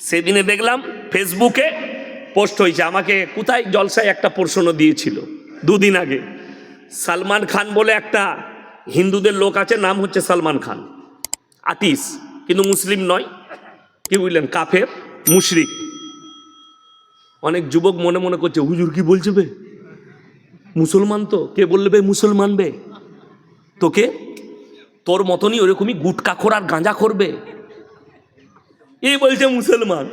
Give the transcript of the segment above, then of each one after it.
সেদিনে দেখলাম ফেসবুকে পোস্ট হয়েছে, আমাকে কোথায় জলসায় একটা প্রশ্ন দিয়েছিল, দুদিন আগে। সালমান খান বলে একটা হিন্দুদের লোক আছে, নাম হচ্ছে সালমান খান। আতিস, কিন্তু মুসলিম নয়, কি বুঝলেন, কাফের, মুশরিক। অনেক যুবক মনে মনে করছে, হুজুর কি বলছে বে? মুসলমান তো, কে বললে বে মুসলমান বে? তোকে, তোর মতনই ওরকমই গুটকা খোর আর গাঁজা করবে এই বলছে মুসলমান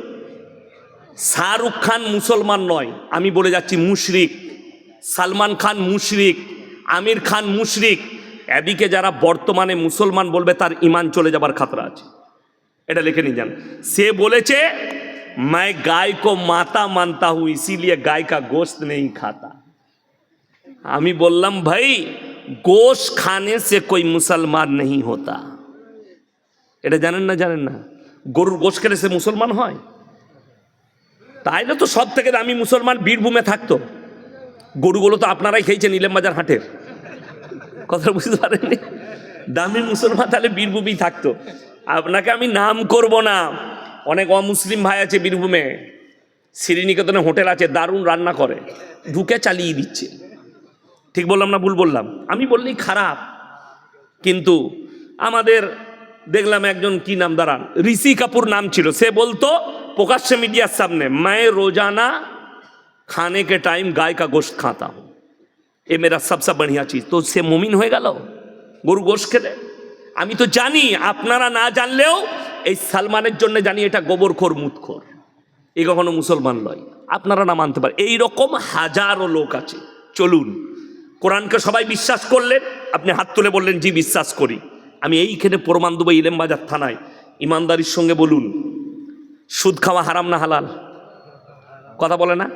শাহরুখ খান মুসলমান নয় আমি বলে যাচ্ছি মুশরিক সালমান খান মুশরিক আমির খান মুশরিক এদিকে যারা বর্তমানে মুসলমান বলবে তার ইমান চলে যাবার খাতরা আছে এটা লিখে নিয়ে যান সে বলেছে मैं गाय को माता मानता हूं इसीलिए गाय का गोश्त नहीं खाता আমি বললাম ভাই গোশ খানে সে কোই মুসলমান नहीं होता এটা জানেন না জানেন না গরুর গোশ খেলে সে মুসলমান হয়? তাই না তো সব থেকে দামি মুসলমান বীরভূমে থাকতো। গরুগুলো তো আপনারাই খেয়েছেন ইলেম বাজার হাটের। কথা বুঝতে পারেননি? দামি মুসলমান তাহলে বীরভূমেই থাকতো। আপনাকে আমি নাম করব না। অনেক অমুসলিম ভাই আছে বীরভূমে শ্রীনিকেতনে হোটেল আছে, দারুণ রান্না করে। ঢুকে চালিয়ে দিচ্ছে। ঠিক বললাম না, ভুল বললাম? আমি বললেই খারাপ। কিন্তু আমাদের দেখলাম একজন কি নাম, দাঁড়ান। ঋষি কাপুর নাম ছিল। সে বলতো, প্রকাশ্যে মিডিয়ার সামনে, মায় রোজানা খানে কে টাইম গায়ে কা গোশ খাতা এ মেরা সবসে বড়িয়া চিজ। তো সে মুমিন হয়ে গেল। গরু গোশ খেলে। আমি তো জানি, আপনারা না জানলেও এই সালমানের জন্য জানি এটা গোবর খোর, মুত খোর। এ কখনো মুসলমান নয়। আপনারা না মানতে পারেন। এইরকম হাজারো লোক আছে। চলুন, কোরআনকে সবাই বিশ্বাস করলেন। আপনি হাত তুলে বললেন, জি, বিশ্বাস করি। আমি এইখানে প্রমাণ দেবো ইলেমবাজার থানায়। ইমানদারির সঙ্গে বলুন, সুদ খাওয়া হারাম না হালাল? কথা বলে না?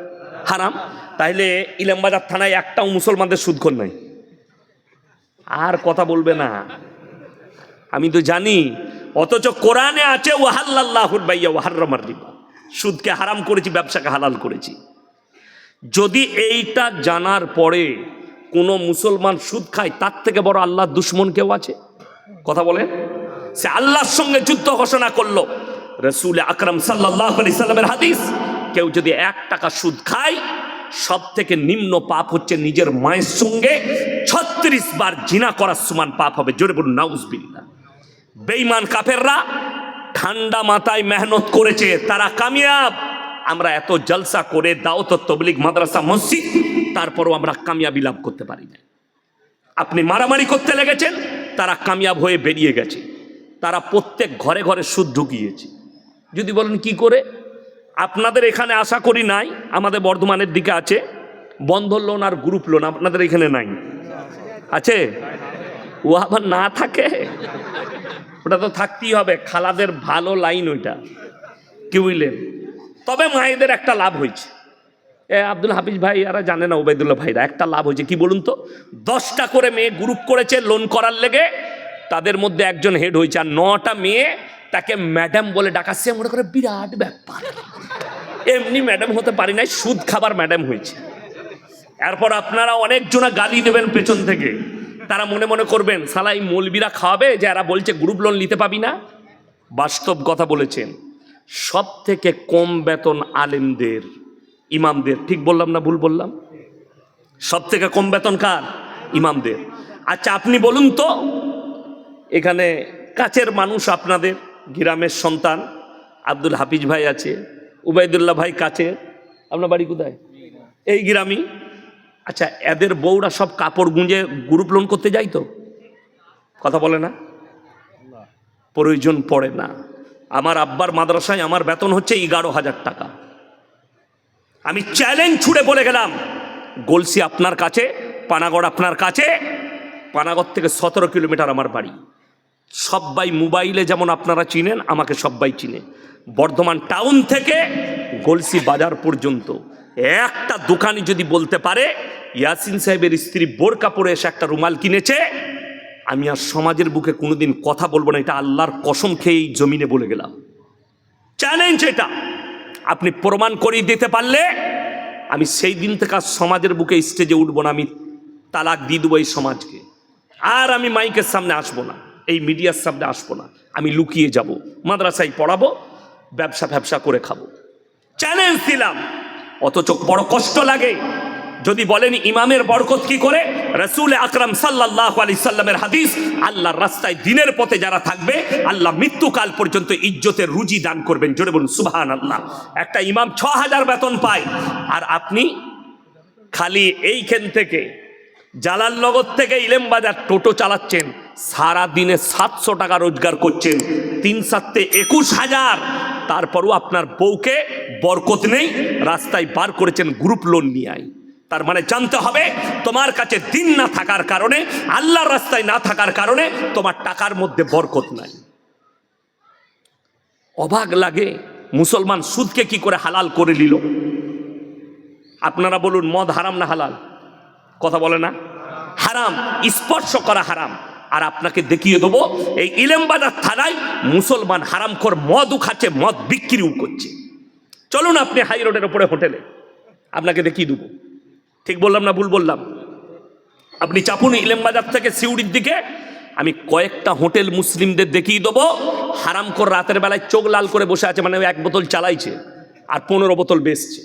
হারাম? তাইলে ইলামবাজার থানায় একটাও মুসলমানদের সুদখোর নাই। আর কথা বলবে না। আমি তো জানি, অথচ কোরআনে আছে ওয়াহাল্লাহুর বাইয়া ওয়াহার্রমার রিবা। সুদকে হারাম করেছি, ব্যবসাকে হালাল করেছি। যদি এইটা জানার পরে কোনো মুসলমান সুদ খায়, তার থেকে বড় আল্লাহ দুশ্মন কেউ আছে? কথা বলে? সে আল্লাহর সঙ্গে যুদ্ধ ঘোষণা করল। রসুল আকরম সাল্লাহ আলি সাল্লামের হাদিস, কেউ যদি এক টাকা সুদ খায় সব থেকে নিম্ন পাপ হচ্ছে নিজের মায়ের সঙ্গে ছত্রিশ বার জিনা করার সমান পাপ হবে। জোরে বলুন নাউজবিল্লা বেইমান কাফেররা ঠান্ডা মাথায় মেহনত করেছে, তারা কামিয়াব। আমরা এত জলসা করে দাওত তবলিক মাদ্রাসা, মসজিদ, তারপরও আমরা কামিয়াবি লাভ করতে পারি না আপনি মারামারি করতে লেগেছেন তারা কামিয়াব হয়ে বেরিয়ে গেছে। তারা প্রত্যেক ঘরে ঘরে সুদ ঢুকিয়েছে। যদি বলেন কি করে? আপনাদের এখানে আশা করি নাই, আমাদের বর্ধমানের দিকে আছে। বন্ধন লোন আর গ্রুপ লোন আপনাদের এখানে নাই। আছে? ও আবার না থাকে? ওটা তো থাকতেই হবে। খালাদের ভালো লাইন ওইটা। কি বুঝলেন? তবে মায়েদের একটা লাভ হয়েছে। আব্দুল হাফিজ ভাই, এরা জানে না ওবায়দুল্লাহ ভাইরা। একটা লাভ হয়েছে, কি বলুন তো? দশটা করে মেয়ে গ্রুপ করেছে লোন করার লেগে। তাদের মধ্যে একজন হেড হয়েছে, আর নটা মেয়ে তাকে ম্যাডাম বলে ডাকাচ্ছে, মনে করে বিরাট ব্যাপার। এমনি ম্যাডাম হতে পারি নাই, সুদ খাবার ম্যাডাম হয়েছে। এরপর আপনারা অনেকজনা গালি দেবেন পেছন থেকে। তারা মনে মনে করবেন, সালা এই মৌলবিরা খাওয়াবে যে এরা বলছে গ্রুপ লোন নিতে পাবি না? বাস্তব কথা বলেছেন। সব থেকে কম বেতন আলেমদের ইমামদের, ঠিক বললাম না ভুল বললাম? সব থেকে কম বেতন কার? ইমামদের। আচ্ছা আপনি বলুন তো, এখানে কাছের মানুষ আপনাদের, গ্রামের সন্তান, আব্দুল হাফিজ ভাই আছে উবাইদুল্লাহ ভাই কাছে, আপনার বাড়ি কোথায়? এই গ্রামই। আচ্ছা এদের বউরা সব কাপড় গুঁজে গ্রুপ লোন করতে যাই তো? কথা বলে না? প্রয়োজন পড়ে না। আমার আব্বার মাদ্রাসায় আমার বেতন হচ্ছে এগারো হাজার টাকা। আমি চ্যালেঞ্জ ছুড়ে বলে গেলাম। গলসি আপনার কাছে, পানাগড় আপনার কাছে, পানাগড় থেকে সতেরো কিলোমিটার আমার বাড়ি। সব্বাই মোবাইলে যেমন আপনারা চিনেন, আমাকে সব্বাই চিনে। বর্ধমান টাউন থেকে গলসি বাজার পর্যন্ত। একটা দোকানি যদি বলতে পারে, ইয়াসিন সাহেবের স্ত্রী বোরকা পরে এসে একটা রুমাল কিনেছে, আমি আর সমাজের বুকে কোনোদিন কথা বলব না, এটা আল্লাহর কসম খেয়েই জমিনে বলে গেলাম। চ্যালেঞ্জ এটা। আপনি প্রমাণ করিয়ে দিতে পারলে আমি সেই দিন থেকে সমাজের বুকে স্টেজে উঠবো না, আমি তালাক দিয়ে দেবো এই সমাজকে। আর আমি মাইকের সামনে আসব না, এই মিডিয়ার সামনে আসব না, আমি লুকিয়ে যাব, মাদ্রাসায় পড়াবো ব্যবসা ব্যবসা করে খাব। চ্যালেঞ্জ দিলাম, অথচ বড় কষ্ট লাগে। যদি বলেন ইমামের বরকত কি করে? রসুল আকরাম সাল্লাহ আলি সাল্লামের হাদিস, আল্লাহর রাস্তায় দিনের পথে যারা থাকবে, আল্লাহ মৃত্যুকাল পর্যন্ত ইজ্জতের রুজি দান করবেন। জোরে বলুন সুবাহান আল্লাহ একটা ইমাম ছ হাজার বেতন পায়, আর আপনি খালি এইখান থেকে জালালনগর থেকে ইলেমবাজার টোটো চালাচ্ছেন সারা দিনে সাতশো টাকা রোজগার করছেন, তিন সাতে একুশ হাজার। তারপরও আপনার বউকে বরকত নেই, রাস্তায় বার করেছেন গ্রুপ লোন নিয়ে আয়। তার মানে জানতে হবে তোমার কাছে দিন না থাকার কারণে, আল্লাহর রাস্তায় না থাকার কারণে তোমার টাকার মধ্যে বরকত নাই। অবাক লাগে মুসলমান সুদকে কি করে হালাল করে নিল। আপনারা বলুন, মদ হারাম না হালাল? কথা বলে না? হারাম, স্পর্শ করা হারাম। আর আপনাকে দেখিয়ে দেবো, এই ইলেমবাজার থানায় মুসলমান হারামখোর মদও খাচ্ছে, মদ বিক্রিও করছে। চলুন আপনি হাই রোডের ওপরে হোটেলে, আপনাকে দেখিয়ে দেবো। ঠিক বললাম না ভুল বললাম? আপনি চাপুন ইলেমবাজার থেকে সিউড়ির দিকে, আমি কয়েকটা হোটেল মুসলিমদের দেখিয়ে দেবো। হারাম কর রাতের বেলায় চোখ লাল করে বসে আছে মানে এক বোতল চালাইছে, আর পনেরো বোতল বেচছে।